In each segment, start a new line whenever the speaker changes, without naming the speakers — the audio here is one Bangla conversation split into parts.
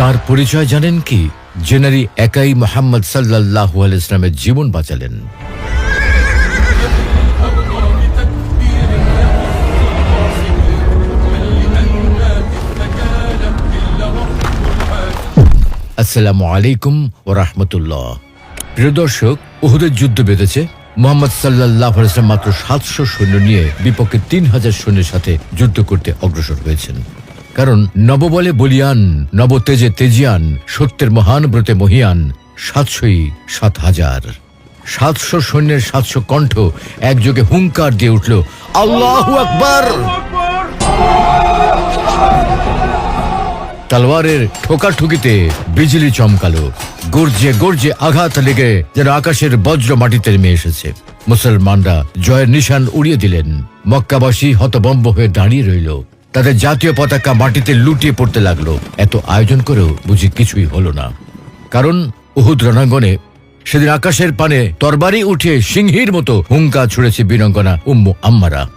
তার পরিচয় জানেন কি? যে নারী একাই মোহাম্মদ সাল্লাহ ইসলামের জীবন বাঁচালেন। আসসালামু আলাইকুম ও রহমতুল্লাহ। প্রিয় দর্শক, উহুদের যুদ্ধ বেঁধেছে। মোহাম্মদ সাল্লাহ ইসলাম মাত্র সাতশো সৈন্য নিয়ে বিপক্ষে তিন হাজার সৈন্যের সাথে যুদ্ধ করতে অগ্রসর হয়েছেন। কারণ নববলে বলিয়ান, নবতেজে তেজিয়ান, সত্যের মহান ব্রতে মহিয়ান, সাতশোই সাত হাজার। সাতশো সৈন্যের সাতশো কণ্ঠ একযোগে হুঙ্কার দিয়ে উঠল, আল্লাহ আকবার! তলোয়ারের ঠোকাঠুকিতে বিজলি চমকালো। গর্জে গর্জে আঘাত লেগে যেন আকাশের বজ্র মাটিতে নেমে এসেছে। মুসলমানরা জয়ের নিশান উড়িয়ে দিলেন। মক্কাবাসী হতবম্ব হয়ে দাঁড়িয়ে রইল। তাদের জাতীয় পতাকা মাটিতে লুটিয়ে পড়তে লাগল। এত আয়োজন করেও বুঝি কিছুই হলো না। কারণ উহুদ রণাঙ্গনে সেদিন আকাশের পানে তরবারি উঠে সিংহীর মতো হুঙ্কা ছুড়েছে বীরঙ্গনা উম্মু আম্মারা।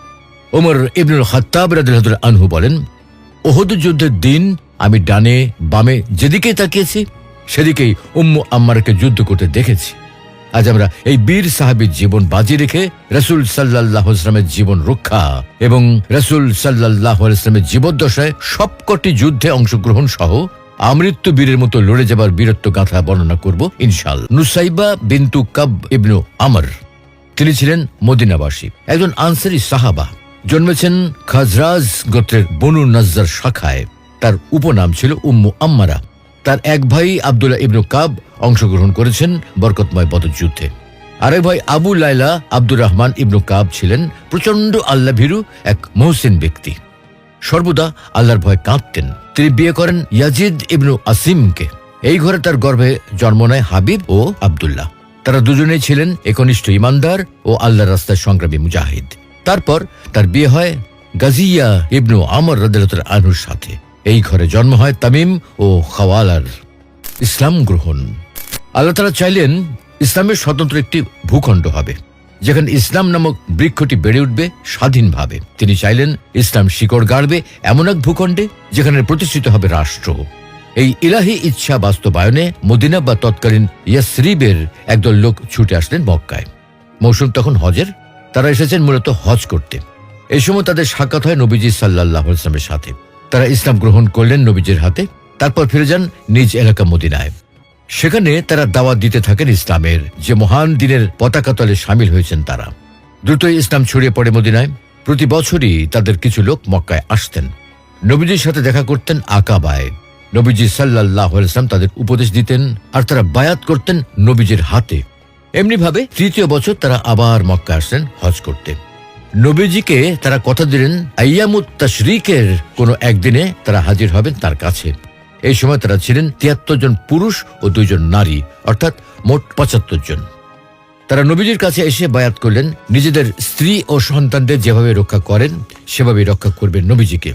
ওমর ইবনুল খত্তাব রাদিয়াল্লাহু আনহু বলেন ওহদ যুদ্ধের দিন আমি ডানে বামে যেদিকে তাকিয়েছি, সেদিকেই উম্মু আম্মারকে যুদ্ধ করতে দেখেছি। আজ আমরা এই বীর সাহাবীর জীবন বাজি রেখে রসুল সাল্লাহ ইসলামের জীবন রক্ষা এবং রসুল সাল্লাহ ইসলামের জীবদ্দশায় সবকটি যুদ্ধে অংশগ্রহণ সহ আমৃত্যু বীরের মতো লড়ে যাবার বীরত্ব গাথা বর্ণনা করব ইনশাল নুসাইবা বিন্তু কাব ইবনু আমর। তিনি ছিলেন মদিনাবাসী, একজন আনসারি সাহাবা। জন্মেছেন খাজরাজ গোত্রের বনু নজ্জার শাখায়। তার উপনাম ছিল উম্মু আম্মারা। তার এক ভাই আবদুল্লাহ ইবনু কাব অংশগ্রহণ করেছেন বরকতময় বদযুদ্ধে আরেক ভাই আবু লাইলা আব্দুর রহমান ইবনু কাব ছিলেন প্রচণ্ড আল্লাহ ভীরু এক মহসিন ব্যক্তি। সর্বদা আল্লাহর ভয় কাঁদতেন। তিনি বিয়ে করেন ইয়াজিদ ইবনু আসিমকে। এই ঘরে তার গর্ভে জন্ম নেয় হাবিব ও আবদুল্লাহ। তারা দুজনেই ছিলেন একনিষ্ঠ ইমানদার ও আল্লাহর রাস্তার সংগ্রামী মুজাহিদ। তারপর তার বিয়ে হয় গাজিয়া ইবনু আমর রদুল্লাহ আনুর সাথে। এই ঘরে জন্ম হয় তামিম ও খাওয়ালার ইসলাম গ্রহণ। আল্লাহ তারা চাইলেন ইসলামের স্বতন্ত্র একটি ভূখণ্ড হবে, যেখানে ইসলাম নামক বৃক্ষটি বেড়ে উঠবে স্বাধীনভাবে। তিনি চাইলেন ইসলাম শিকড় গাড়বে এমন এক ভূখণ্ডে, যেখানে প্রতিষ্ঠিত হবে রাষ্ট্র। এই ইলাহি ইচ্ছা বাস্তবায়নে মদিনা বা তৎকালীন ইয়াসরিবের একদল লোক ছুটে আসলেন মক্কায়। মৌসুম তখন হজের, তারা এসেছেন মূলত হজ করতে। এই সময় তাদের সাক্ষাৎ হয় নবীজি সাল্লাহ ইসলামের সাথে। তারা ইসলাম গ্রহণ করলেন নবীজির হাতে, তারপর ফিরে যান নিজ এলাকা মদিনায়। সেখানে তারা দাওয়াত দিতে থাকেন ইসলামের, যে মহান দিনের পতাকা তলে সামিল হয়েছেন তারা। দ্রুতই ইসলাম ছড়িয়ে পড়ে মদিনায়। প্রতি বছরই তাদের কিছু লোক মক্কায় আসতেন। নবীজির সাথে দেখা করতেন আকাবায়। নবীজি সাল্লাহ ইসলাম তাদের উপদেশ দিতেন আর তারা বায়াত করতেন নবীজির হাতে। এমনিভাবে তৃতীয় বছর তারা আবার মক্কা আসলেন হজ করতে। নবীজিকে তারা কথা দিলেন আয়ামুত তশরিকের কোনো একদিনে তারা হাজির হবেন তার কাছে। এই সময় তারা ছিলেন তিয়াত্তর জন পুরুষ ও দুইজন নারী, অর্থাৎ মোট পঁচাত্তর জন। তারা নবীজির কাছে এসে বায়াত করলেন, নিজেদের স্ত্রী ও সন্তানদের যেভাবে রক্ষা করেন সেভাবে রক্ষা করবেন নবীজিকে।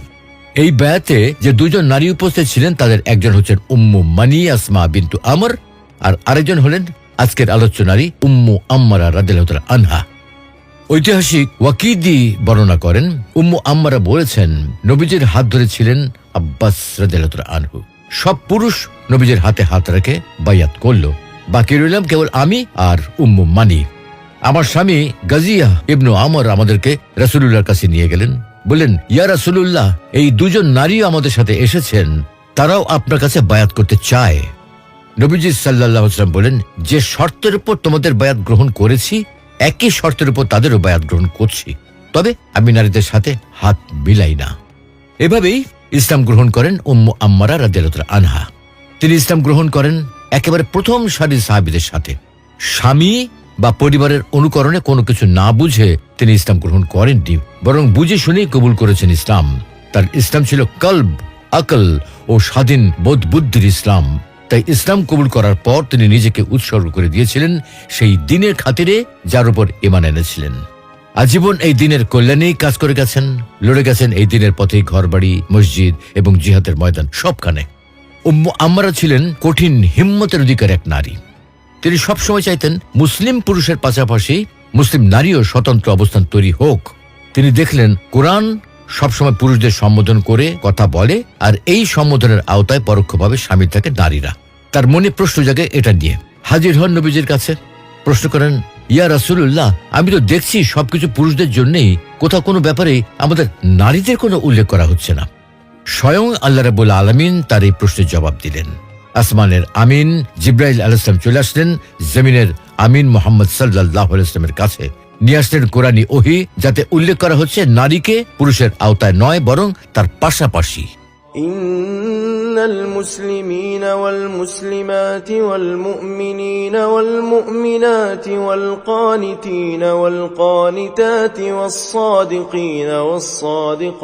এই ব্যয়াতে যে দুজন নারী উপস্থিত ছিলেন, তাদের একজন হচ্ছেন উম্মু মানি আসমা বিন্তু আমর, আর আরেকজন হলেন আজকের আলোচ্য নারী উম্মু আম্মারা রাদিল্লাহ আনহা। ঐতিহাসিক ওয়াকিদি বর্ণনা করেন, উম্মু আম্মারা বলেছেন, নবীজির হাত ধরে ছিলেন আব্বাস আনহু। সব পুরুষ নবীজির হাতে হাত রেখে বায়াত করল। বাকি রইলাম কেবল আমি আর উম্মু মানি। আমার স্বামী গাজিয়া ইবনু আমর আমাদেরকে রাসুলুল্লাহর কাছে নিয়ে গেলেন। বললেন, ইয়া রাসুলুল্লাহ, এই দুজন নারীও আমাদের সাথে এসেছেন। তারাও আপনার কাছে বায়াত করতে চায়। নবীজি সাল্লাহাম বলেন যে শর্তের উপর তোমাদের বায়াত গ্রহণ করেছি একই শর্তের উপর তাদেরও বায়াত গ্রহণ করছি। তবে আমি নারীদের সাথে হাত মিলাই না। এভাবেই ইসলাম গ্রহণ করেন উম্মু আম্মারা রাদিয়াল্লাহু আনহা। তিনি ইসলাম গ্রহণ করেন একেবারে প্রথম সারির সাহাবিদের সাথে। স্বামী বা পরিবারের অনুকরণে কোনো কিছু না বুঝে তিনি ইসলাম গ্রহণ করেননি, বরং বুঝে শুনেই কবুল করেছেন ইসলাম। তার ইসলাম ছিল কল্ব, আকল ও স্বাধীন বোধ বুদ্ধির ইসলাম। তাই ইসলাম কবুল করার পর তিনি নিজেকে উৎসর্গ করে দিয়েছিলেন সেই দিনের খাতিরে যার উপর ইমান এনেছিলেন। আজীবন এই দিনের কল্যাণেই কাজ করে গেছেন। লড়ে গেছেন এই দিনের পথেই ঘরবাড়ি, মসজিদ এবং জিহাদের ময়দান সবখানে। আম্মারা ছিলেন কঠিন হিম্মতের অধিকার এক নারী। তিনি সবসময় চাইতেন মুসলিম পুরুষের পাশাপাশি মুসলিম নারীও স্বতন্ত্র অবস্থান তৈরি হোক। তিনি দেখলেন কোরআন সবসময় পুরুষদের সম্বোধন করে কথা বলে, আর এই সম্বোধনের আওতায় পরোক্ষভাবে স্বামী থাকে নারীরা। তার মনে প্রশ্ন জাগে এটা নিয়ে। হাজির হন নবীজির কাছে। প্রশ্ন করেন, ইয়া রাসুল্লাহ আমি তো দেখছি সবকিছু পুরুষদের জন্যই। কোথাও কোনো ব্যাপারে আমাদের নারীদের কোনো উল্লেখ করা হচ্ছে না। স্বয়ং আল্লাহ রাবুল আলমিন তার এই প্রশ্নের জবাব দিলেন। আসমানের আমিন জিব্রাইল আলাইসলাম চলে আসলেন জমিনের আমিন মোহাম্মদ সাল্লাহ ইসলামের কাছে। নিয়ে আসলেন কোরআনী ওহি, যাতে উল্লেখ করা হচ্ছে নারীকে পুরুষের আওতায় নয়, বরং তার পাশাপাশি।
إن المسلمين والمسلمات والمؤمنين والمؤمنات والقانتين والقانتات والصادقين والصادقات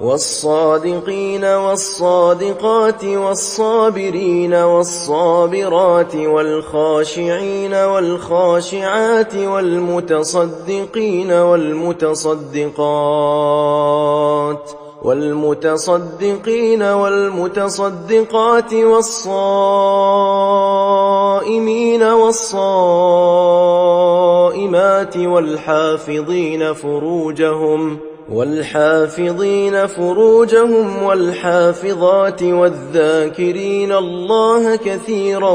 والصادقين والصادقات والصابرين والصابرات والخاشعين والخاشعات والمتصدقين والمتصدقات والمتصدقين والمتصدقات والصائمين والصائمات والحافظين فروجهم والحافظين فروجهم والحافظات والذاكرين الله كثيرا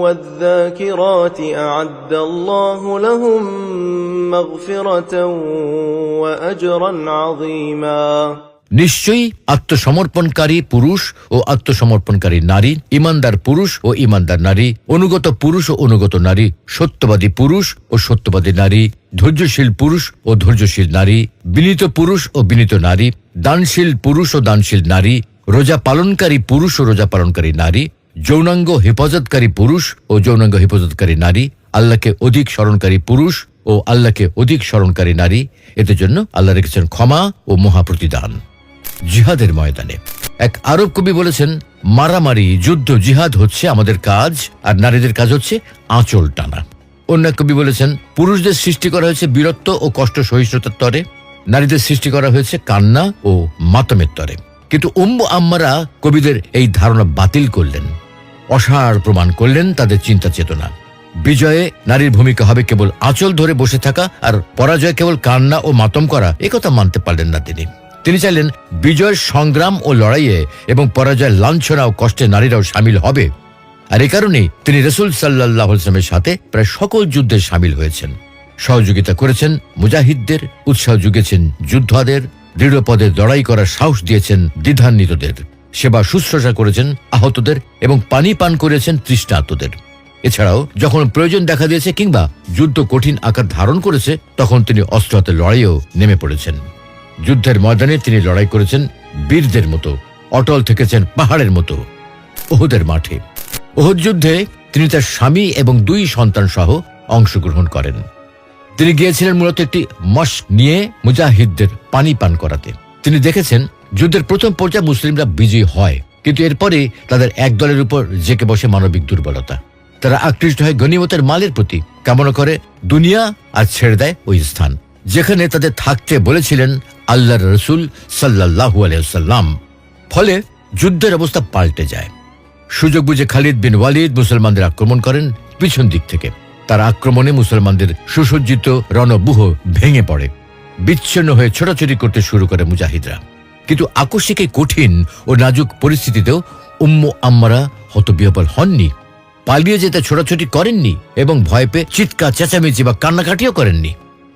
والذاكرات أعد الله لهم مغفرة وأجرا عظيما
নিশ্চয়ই আত্মসমর্পণকারী পুরুষ ও আত্মসমর্পণকারী নারী ইমানদার পুরুষ ও ইমানদার নারী অনুগত পুরুষ ও অনুগত নারী সত্যবাদী পুরুষ ও সত্যবাদী নারী ধৈর্যশীল পুরুষ ও ধৈর্যশীল নারী বিনীত পুরুষ ও বিনীত নারী দানশীল পুরুষ ও দানশীল নারী রোজা পালনকারী পুরুষ ও রোজা পালনকারী নারী যৌনাঙ্গ হেফাজতকারী পুরুষ ও যৌনাঙ্গ হেফাজতকারী নারী আল্লাহকে অধিক স্মরণকারী পুরুষ ও আল্লাহকে অধিক স্মরণকারী নারী। এতে জন্য আল্লাহ রেখেছেন ক্ষমা ও মহাপ্রতিদান। জিহাদের ময়দানে। এক আরব কবি বলেছেন, মারামারি, যুদ্ধ, জিহাদ হচ্ছে আমাদের কাজ, আর নারীদের কাজ হচ্ছে আঁচল টানা। অন্য কবি বলেছেন, পুরুষদের সৃষ্টি করা হয়েছে বীরত্ব ও কষ্ট সহিষ্ণুতার তরে। নারীদের সৃষ্টি করা হয়েছে কান্না ও মাতমের তরে। কিন্তু উম্মু আম্মারা কবিদের এই ধারণা বাতিল করলেন। অসার প্রমাণ করলেন তাদের চিন্তা চেতনা বিজয়ে নারীর ভূমিকা হবে কেবল আঁচল ধরে বসে থাকা আর পরাজয় কেবল কান্না ও মাতম করা একথা মানতে পারলেন না তিনি। তিনি চাইলেন বিজয়ের সংগ্রাম ও লড়াইয়ে এবং পরাজয়ের লাঞ্ছনা ও কষ্টে নারীরাও সামিল হবে। আর এ কারণেই তিনি রসুল সাল্লাহ সাথে প্রায় সকল যুদ্ধে সামিল হয়েছেন। সহযোগিতা করেছেন মুজাহিদদের, উৎসাহ যুগেছেন যোদ্ধাদের, দৃঢ় পদে লড়াই করার সাহস দিয়েছেন দ্বিধান্বিতদের। সেবা শুশ্রূষা করেছেন আহতদের এবং পানি পান করেছেন তৃষ্ণার্তদের। এছাড়াও, যখন প্রয়োজন দেখা দিয়েছে কিংবা যুদ্ধ কঠিন আকার ধারণ করেছে, তখন তিনি অস্ত্র হাতে লড়াইয়েও নেমে পড়েছেন। যুদ্ধের ময়দানে তিনি লড়াই করেছেন বীরদের মতো, অটল থেকেছেন পাহাড়ের মতো, ওহুদের মাঠে। ওহুদ যুদ্ধে তিনি তার স্বামী এবং দুই সন্তান সহ অংশগ্রহণ করেন। তিনি গিয়েছিলেন মূলত একটি মস্ক নিয়ে মুজাহিদদের পানি পান করাতে। তিনি দেখেছেন, যুদ্ধের প্রথম পর্যায়ে মুসলিমরা বিজয়ী হয়, কিন্তু এরপরে তাদের এক দলের উপর জেকে বসে মানবিক দুর্বলতা। তারা আকৃষ্ট হয় গণিমতের মালের প্রতি কামনা করে দুনিয়া আর ছেড়ে দেয় ওই স্থান, যেখানে তাদের থাকতে বলেছিলেন আল্লাহ রসুল সাল্লাহু আলাইসাল্লাম ফলে যুদ্ধের অবস্থা পাল্টে যায়। সুযোগ বুঝে খালিদ বিন ওয়ালিদ মুসলমানদের আক্রমণ করেন পিছন দিক থেকে। তার আক্রমণে মুসলমানদের সুসজ্জিত রণবুহ ভেঙে পড়ে। বিচ্ছিন্ন হয়ে ছোটাছুটি করতে শুরু করে মুজাহিদরা। কিন্তু আকস্মিক কঠিন ও নাজুক পরিস্থিতিতেও উম্মু আম্মারা হতবিহবল হননি। পালিয়ে যেতে ছোটাছুটি করেননি এবং ভয় পেয়ে চিৎকার, চেঁচামেচি বা কান্নাকাটিও করেননি।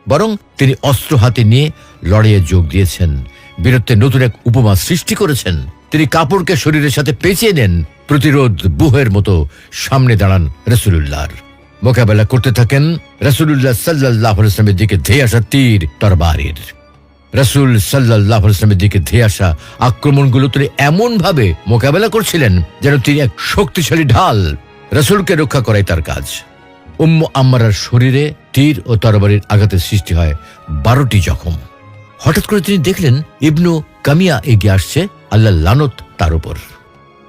বরং তিনি অস্ত্র হাতে নিয়ে লড়াইয়ে যোগ দিয়েছেন। বীরত্বের নতুন এক উপমা সৃষ্টি করেছেন। তিনি কাপড়কে শরীরের সাথে পেঁচিয়ে নেন। প্রতিরোধ বুহের মতো সামনে দাঁড়ান রসুল্লাহর মোকাবেলা করতে থাকেন রসুল্লাহ সাল্লাহ ইসলামের দিকে ধেয়ে আসা তীর তরবারির। রসুল সাল্লাহ ইসলামের দিকে ধেয়ে আসা আক্রমণগুলো তিনি এমন ভাবে মোকাবেলা করছিলেন যেন তিনি এক শক্তিশালী ঢাল রসুলকে রক্ষা করাই তার কাজ। উম্ম আম্মারার শরীরে তীর ও তরবারির আঘাতের সৃষ্টি হয় বারোটি জখম। হঠাৎ করে তিনি দেখলেন ইবনু কামিয়া এগিয়ে আসছে আল্লাহ লানত তার উপর।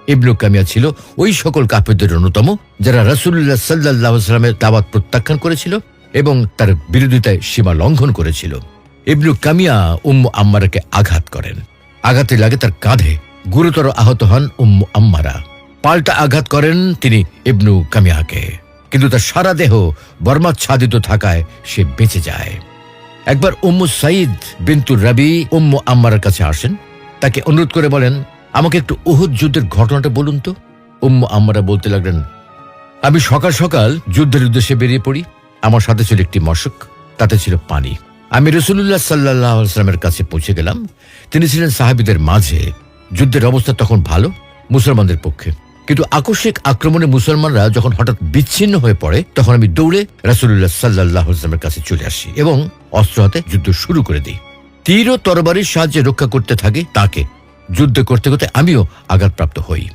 ইবনু কামিয়া ছিল ওই সকল কাফেরদের অন্যতম, যারা রসুল্লাহ সাল্লাহ সাল্লামের দাওয়াত প্রত্যাখ্যান করেছিল এবং তার বিরোধিতায় সীমা লঙ্ঘন করেছিল। ইবনু কামিয়া উম্ম আম্মারাকে আঘাত করেন। আঘাতে লাগে তার কাঁধে। গুরুতর আহত হন উম্ম আম্মারা। পাল্টা আঘাত করেন তিনি ইবনু কামিয়াকে। কিন্তু তার সারা দেহ বর্মাচ্ছাদিত থাকায় সে বেঁচে যায়। একবার উম্মু সাইদ বিন্তুর রাবি উম্মু আম্মারের কাছে আসেন। তাকে অনুরোধ করে বলেন, আমাকে একটু উহুদ যুদ্ধের ঘটনাটা বলুন তো। উম্মু আম্মারা বলতে লাগলেন, আমি সকাল সকাল যুদ্ধের উদ্দেশ্যে বেরিয়ে পড়ি। আমার সাথে ছিল একটি মশক, তাতে ছিল পানি। আমি রসুল্লাহ সাল্লাহামের কাছে পৌঁছে গেলাম। তিনি ছিলেন সাহাবিদের মাঝে। যুদ্ধের অবস্থা তখন ভালো, মুসলমানদের পক্ষে। কিন্তু আকস্মিক আক্রমণে মুসলমানরা যখন হঠাৎ বিচ্ছিন্ন হয়ে পড়ে, তখন আমি দৌড়ে রাসুল্লাহ সাল্লাহামের কাছে চলে আসি এবং অস্ত্র হাতে যুদ্ধ শুরু করে দিই। তীর ও তরবারির সাহায্যে রক্ষা করতে থাকি তাকে। যুদ্ধ করতে করতে আমিও আঘাতপ্রাপ্ত হই।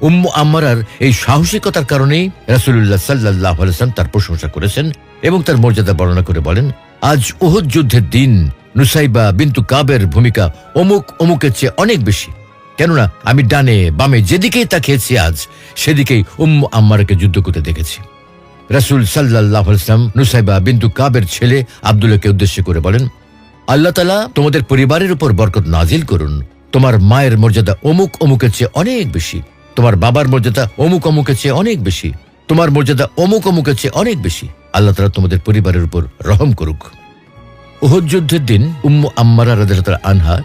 উম্মু আম্মারার এই সাহসিকতার কারণেই রাসুল্লাহ সাল্লাহ আলসালাম তার প্রশংসা করেছেন এবং তার মর্যাদা বর্ণনা করে বলেন, আজ ওহদ যুদ্ধের দিন নুসাইবা বিন্তু কাবের ভূমিকা অমুক অমুকের চেয়ে অনেক বেশি। কেননা আমি ডানে বামে যেদিকেই তাকিয়েছি আজ, সেদিকেই উম্মু আম্মারাকে যুদ্ধ করতে দেখেছি। রাসুল সাল্লাহ আলসালাম নুসাইবা বিন্তু কাবের ছেলে আবদুল্লাহকে উদ্দেশ্য করে বলেন, আল্লাহ তালা তোমাদের পরিবারের উপর বরকত নাজিল করুন। তোমার মায়ের মর্যাদা অমুক অমুকের চেয়ে অনেক বেশি। তোমার বাবার মর্যাদা অমুক অমুকের চেয়ে অনেক বেশি। তোমার মর্যাদা অমুক অমুকের চেয়ে অনেক বেশি। আল্লাহ তালা তোমাদের পরিবারের উপর রহম করুক। ওহদ যুদ্ধের দিন উম্মু আম্মারা তাআলা আনহা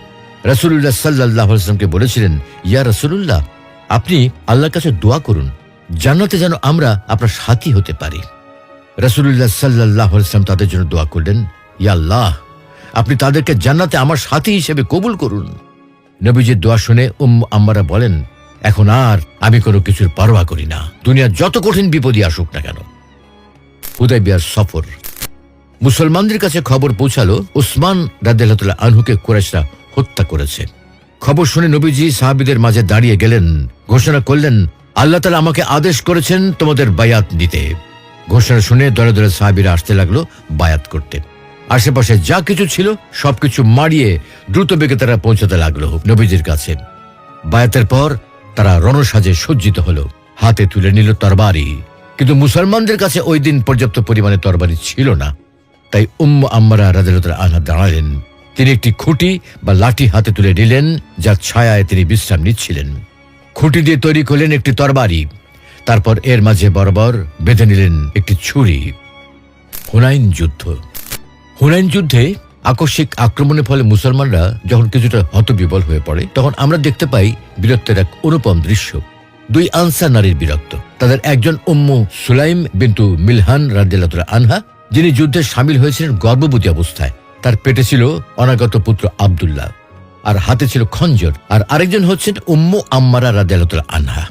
রাসূলুল্লাহ সাল্লাল্লাহু আলাইহি ওয়াসাল্লামকে বলেছিলেন, ইয়া রাসূলুল্লাহ, আপনি আল্লাহর কাছে দোয়া করুন, জান্নাতে যেন আমরা আপনার সাথী হতে পারি। রাসূলুল্লাহ সাল্লাল্লাহু আলাইহি ওয়াসাল্লাম তাদের জন্য দোয়া করলেন, ইয়া আল্লাহ, আপনি তাদেরকে জান্নাতে আমার সাথী হিসেবে কবুল করুন। নবীজির দোয়া শুনে উম্মু আম্মারা বলেন, এখন আর আমি কোনো কিছুর পরোয়া করি না। দুনিয়ার যত কঠিন বিপদই আসুক না কেন। হুদাই বিয়ার সফর। মুসলমানদের কাছে খবর পৌঁছালো উসমান রাদিয়াল্লাহু আনহুকে কুরাইশরা হত্যা করেছে। খবর শুনে নবীজি সাহাবিদের মাঝে দাঁড়িয়ে গেলেন। ঘোষণা করলেন, আল্লাহ তালা আমাকে আদেশ করেছেন তোমাদের বায়াত দিতে। ঘোষণা শুনে দলে দলে সাহাবিরা আসতে লাগল বায়াত করতে। আশেপাশে যা কিছু ছিল সবকিছু মারিয়ে দ্রুত বেগে তারা পৌঁছাতে লাগল নবীজির কাছে। বায়াতের পর তারা রণসাজে সজ্জিত হলো। হাতে তুলে নিল তরবারি। কিন্তু মুসলমানদের কাছে ওই দিন পর্যাপ্ত পরিমাণে তরবারি ছিল না। তাই উম্ম আম্মারা রাজা আনহা দাঁড়ালেন। তিনি একটি খুঁটি বা লাঠি হাতে তুলে নিলেন, যার ছায়ায় তিনি বিশ্রাম নিচ্ছিলেন। খুঁটি দিয়ে তৈরি করলেন একটি তরবারি। তারপর এর মাঝে বরাবর বেঁধে নিলেন একটি ছুরি। হুনাইন যুদ্ধ। হুনাইন যুদ্ধে আকস্মিক আক্রমণের ফলে মুসলমানরা যখন কিছুটা হতবিবল হয়ে পড়ে, তখন আমরা দেখতে পাই বীরত্বের এক অনুপম দৃশ্য। দুই আনসার নারীর বীরত্ব। তাদের একজন উম্মু সুলাইম বিন্তু মিলহান রাজ্জাল্লাহ আনহা, যিনি যুদ্ধে সামিল হয়েছিলেন গর্ভবতী অবস্থায়। তার পেটে ছিল অনাগত পুত্র আবদুল্লাহ, আর হাতে ছিল খঞ্জর, আর আরেকজন হচ্ছেন উম্মু আম্মারা রাজ্জাল্লাহ আনহা।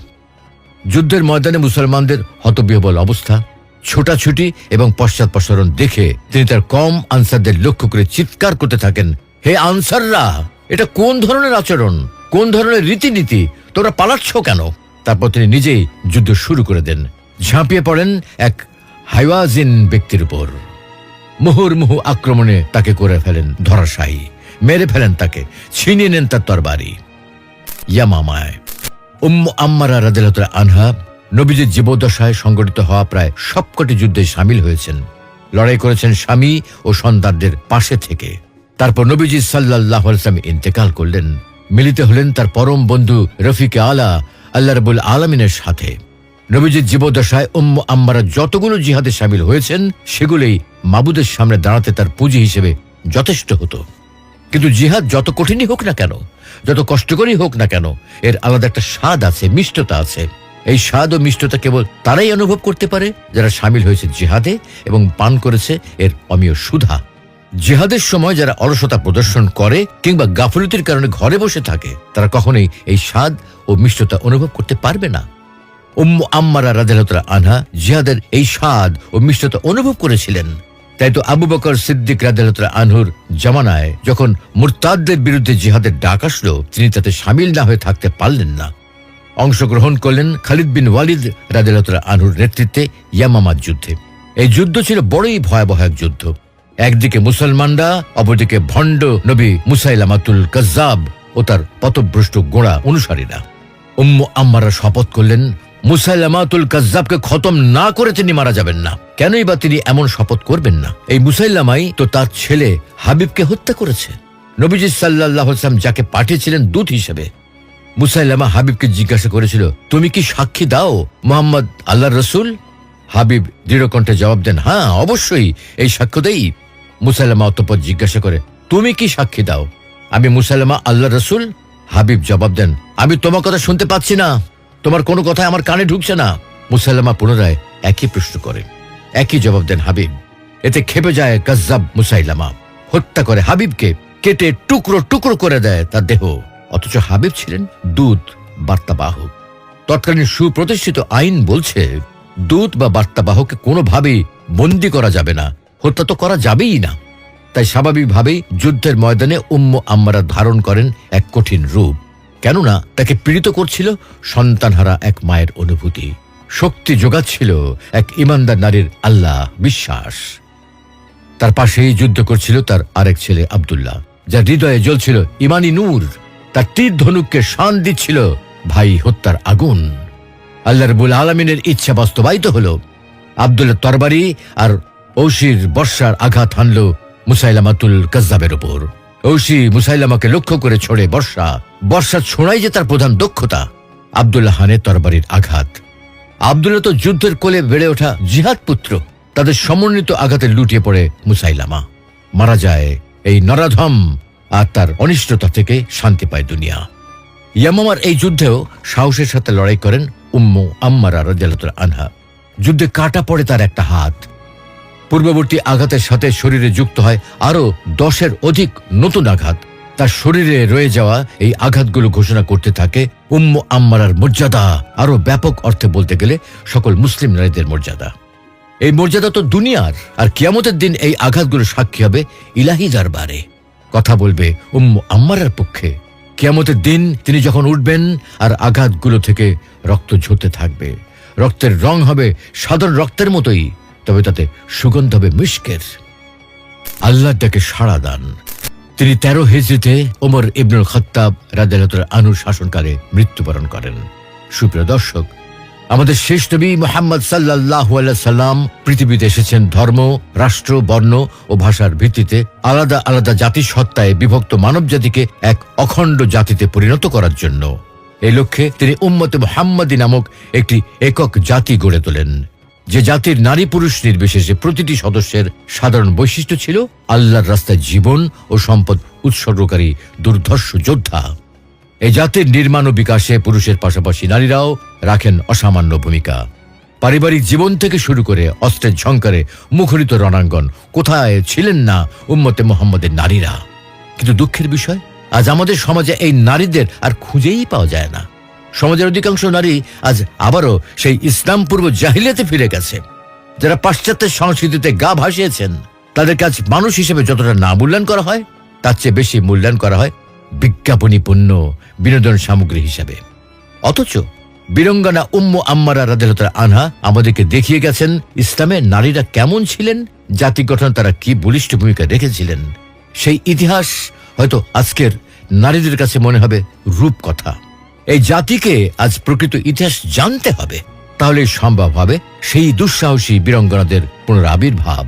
যুদ্ধের ময়দানে মুসলমানদের হতবিহবল অবস্থা, ছোটাছুটি এবং পশ্চাৎপসরণ দেখে তিনি তার কম আনসারদের লক্ষ্য করে চিৎকার করতে থাকেন, হে আনসাররা, এটা কোন ধরনের আচরণ? কোন ধরনের রীতিনীতি? তোমরা পালাচ্ছ কেন? তারপর তিনি নিজেই যুদ্ধ শুরু করে দেন। ঝাঁপিয়ে পড়েন এক হাইওয়াজিন ব্যক্তির উপর। মুহুর্মুহু আক্রমণে তাকে করে ফেলেন ধরাশাহী মেরে ফেলেন তাকে। ছিনিয়ে নেন তার তরবারি। ইয়ামামায়। উম্ম আম্মারা রাদিয়াল্লাহু আনহা নবীজির জীবদশায় সংগঠিত হওয়া প্রায় সবকটি যুদ্ধে সামিল হয়েছেন। লড়াই করেছেন স্বামী ও সন্তানদের পাশে থেকে। তারপর নবীজি সাল্লাহ ইন্তেকাল করলেন। মিলিত হলেন তার পরম বন্ধু রফিকে আলা, আল্লাহ রবুল আলমিনের সাথে। নবীজির জীবদশায় উম্ম আম্মারা যতগুলো জিহাদে সামিল হয়েছেন, সেগুলোই মাবুদের সামনে দাঁড়াতে তার পুঁজি হিসেবে যথেষ্ট হতো। কিন্তু জিহাদ যত কঠিনই হোক না কেন, যত কষ্টকরই হোক না কেন, এর আলাদা একটা স্বাদ আছে, মিষ্টতা আছে। এই স্বাদ ও মিষ্টতা কেবল তারাই অনুভব করতে পারে যারা সামিল হয়েছে জিহাদে এবং পান করেছে এর অমীয় সুধা। জিহাদের সময় যারা অলসতা প্রদর্শন করে কিংবা গাফলতির কারণে ঘরে বসে থাকে, তারা কখনোই এই স্বাদ ও মিষ্টতা অনুভব করতে পারবে না। উম্মু আম্মারা রাজা আনহা জিহাদের এই স্বাদ ও মিষ্টতা অনুভব করেছিলেন। তাই তো আবু বকর সিদ্দিক রাজা আনহুর জামানায় যখন মুরতাদদের বিরুদ্ধে জিহাদের ডাক আসলো, তিনি তাতে সামিল না হয়ে থাকতে পারলেন না। অংশগ্রহণ করলেন খালিদ বিন ওয়ালিদ রাজা আনহুর নেতৃত্বে ইয়ামামার যুদ্ধে। এই যুদ্ধ ছিল বড়ই ভয়াবহ এক যুদ্ধ। একদিকে মুসলমানরা, অপরদিকে ভণ্ড নবী মুসাইলামাতুল কাজ্জাব ও তার পথভ্রষ্ট গোড়া অনুসারীরা। উম্মু আম্মারা শপথ করলেন মুসাইলামাতুল কাজ্জাবকে খতম না করে তিনি মারা যাবেন না। কেনই বা তিনি এমন শপথ করবেন না? এই মুসাইলামাই তো তার ছেলে হাবিবকে হত্যা করেছে। নবীজি সাল্লাহ যাকে পাঠিয়েছিলেন দূত হিসেবে, মুসাইলামা হাবিবকে জিজ্ঞাসা করেছিল, তুমি কি সাক্ষী দাও মোহাম্মদ আল্লাহ রসুল? হাবিব দৃঢ়কণ্ঠে জবাব দেন হ্যাঁ অবশ্যই, এই সাক্ষ্য দেই। মুসাল্লামা অতপর জিজ্ঞাসা করে, তুমি কি সাক্ষী দাও? আমি মুসাল্লামা আল্লাহ রসুল? হাবিব জবাব দেন, আমি তোমার কথা শুনতে পাচ্ছি না। তোমার কোনো কথা আমার কানে ঢুকছে না। মুসাল্লামা পুনরায় একই প্রশ্ন করে একই জবাব দেন হাবিব। এতে খেপে যায় গজ্জাব মুসাইলামা। হত্যা করে হাবিবকে কেটে টুকরো টুকরো করে দেয় তার দেহ। অথচ হাবিব ছিলেন দুধ বার্তাবাহক। তৎকালীন সুপ্রতিষ্ঠিত আইন বলছে, দূত বা বার্তাবাহককে কোনোভাবেই বন্দি করা যাবে না। হত্যা তো করা যাবেই না। তাই স্বাভাবিকভাবেই যুদ্ধের ময়দানে উম্ম আম্মারা ধারণ করেন এক কঠিন রূপ। কেননা তাকে পীড়িত করছিল সন্তানহারা এক মায়ের অনুভূতি। শক্তি যোগাচ্ছিল এক ইমানদার নারীর আল্লাহ বিশ্বাস। তার পাশেই যুদ্ধ করছিল তার আরেক ছেলে আব্দুল্লাহ, যার হৃদয়ে জ্বলছিল ইমানি নূর। তার তীর ধনুককে শান দিচ্ছিল ভাই হত্যার আগুন। আল্লাহ রবুল আলমিনের ইচ্ছা বাস্তবায়িত হল। আব্দুল্লাহ তরবারি আর ঔশির বর্ষার আঘাত হানল মুসাইলামাতুল কাজ্জাবের ওপর ঔশি মুসাইলামাকে লক্ষ্য করে ছড়ে বর্ষা। বর্ষা ছোঁড়াই যে তার প্রধান দক্ষতা, আব্দুল্লাহ হানের তরবারির আঘাত। আব্দুল্লাহ তো যুদ্ধের কোলে বেড়ে ওঠা জিহাদ পুত্র, তাদের সমন্বিত আঘাতে লুটিয়ে পড়ে মুসাইলামা। মারা যায় এই নরাধম, আর তার অনিষ্টতা থেকে শান্তি পায় দুনিয়া। ইয়ামামার এই যুদ্ধেও সাহসের সাথে লড়াই করেন উম্মু আম্মারা রাজালতুল আনহা। যুদ্ধে কাটা পড়ে তার একটা হাত। পূর্ববর্তী আঘাতের সাথে শরীরে যুক্ত হয় আরও দশের অধিক নতুন আঘাত। তার শরীরে রয়ে যাওয়া এই আঘাতগুলো ঘোষণা করতে থাকে উম্ম আম্মারার মর্যাদা। আরও ব্যাপক অর্থে বলতে গেলে সকল মুসলিম নারীদের মর্যাদা। এই মর্যাদা তো দুনিয়ার, আর কিয়ামতের দিন এই আঘাতগুলো সাক্ষী হবে ইলাহি দরবারে। কথা বলবে উম্ম আম্মারার পক্ষে। কিয়ামতের দিন তিনি যখন উঠবেন, আর আঘাতগুলো থেকে রক্ত ঝরতে থাকবে। রক্তের রং হবে সাধারণ রক্তের মতোই। তবে তাতে সুগন্ধ হবে মিষ্কের আল্লাহ তাকে সাড়া দান। তিনি তেরো হেজরিতে ওমর ইবনুল খত্তাব রাজালতের আনু শাসনকালে মৃত্যুবরণ করেন। সুপ্রিয় দর্শক, আমাদের শেষ নবী মোহাম্মদ সাল্লাহ সাল্লাম পৃথিবীতে এসেছেন ধর্ম, রাষ্ট্র, বর্ণ ও ভাষার ভিত্তিতে আলাদা আলাদা জাতিসত্তায় বিভক্ত মানব জাতিকে এক অখণ্ড জাতিতে পরিণত করার জন্য। এই লক্ষ্যে তিনি উম্মতে মোহাম্মদী নামক একটি একক জাতি গড়ে তোলেন। যে জাতির নারী পুরুষ নির্বিশেষে প্রতিটি সদস্যের সাধারণ বৈশিষ্ট্য ছিল আল্লাহর রাস্তায় জীবন ও সম্পদ উৎসর্গকারী দুর্ধর্ষ যোদ্ধা। এই জাতির নির্মাণ ও বিকাশে পুরুষের পাশাপাশি নারীরাও রাখেন অসামান্য ভূমিকা। পারিবারিক জীবন থেকে শুরু করে অস্ত্রের ঝঙ্কারে মুখরিত রণাঙ্গন, কোথায় ছিলেন না উম্মতে মোহাম্মদের নারীরা। কিন্তু দুঃখের বিষয়, আজ আমাদের সমাজে এই নারীদের আর খুঁজেই পাওয়া যায় না। সমাজের অধিকাংশ নারী আজ আবারও সেই ইসলাম পূর্ব জাহিলিয়াতে ফিরে গেছে। যারা পাশ্চাত্যের সংস্কৃতিতে গা ভাসিয়েছেন তাদের কাজ মানুষ হিসেবে যতটা না মূল্যায়ন করা হয়, তার চেয়ে বেশি মূল্যায়ন করা হয় বিজ্ঞাপনী পণ্য বিনোদন সামগ্রী হিসাবে। অথচ বীরঙ্গনা উম্ম আম্মারা রাদেলতার আনহা আমাদেরকে দেখিয়ে গেছেন ইসলামে নারীরা কেমন ছিলেন, জাতি গঠন তারা কি বলিষ্ঠ ভূমিকা রেখেছিলেন। সেই ইতিহাস হয়তো আজকের নারীদের কাছে মনে হবে রূপকথা। এই জাতিকে আজ প্রকৃত ইতিহাস জানতে হবে। তাহলে সম্ভব হবে সেই দুঃসাহসী বীরঙ্গনাদের পুনরাবির্ভাব।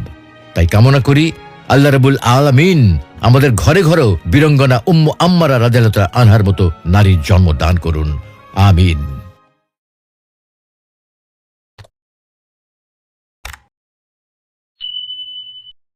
তাই কামনা করি আল্লাহ রবুল আলমিন আমাদের ঘরে ঘরেও বীরঙ্গনা উম্ম আম্মারা রাজালতা আনহার মতো নারীর জন্ম দান করুন। আমিন।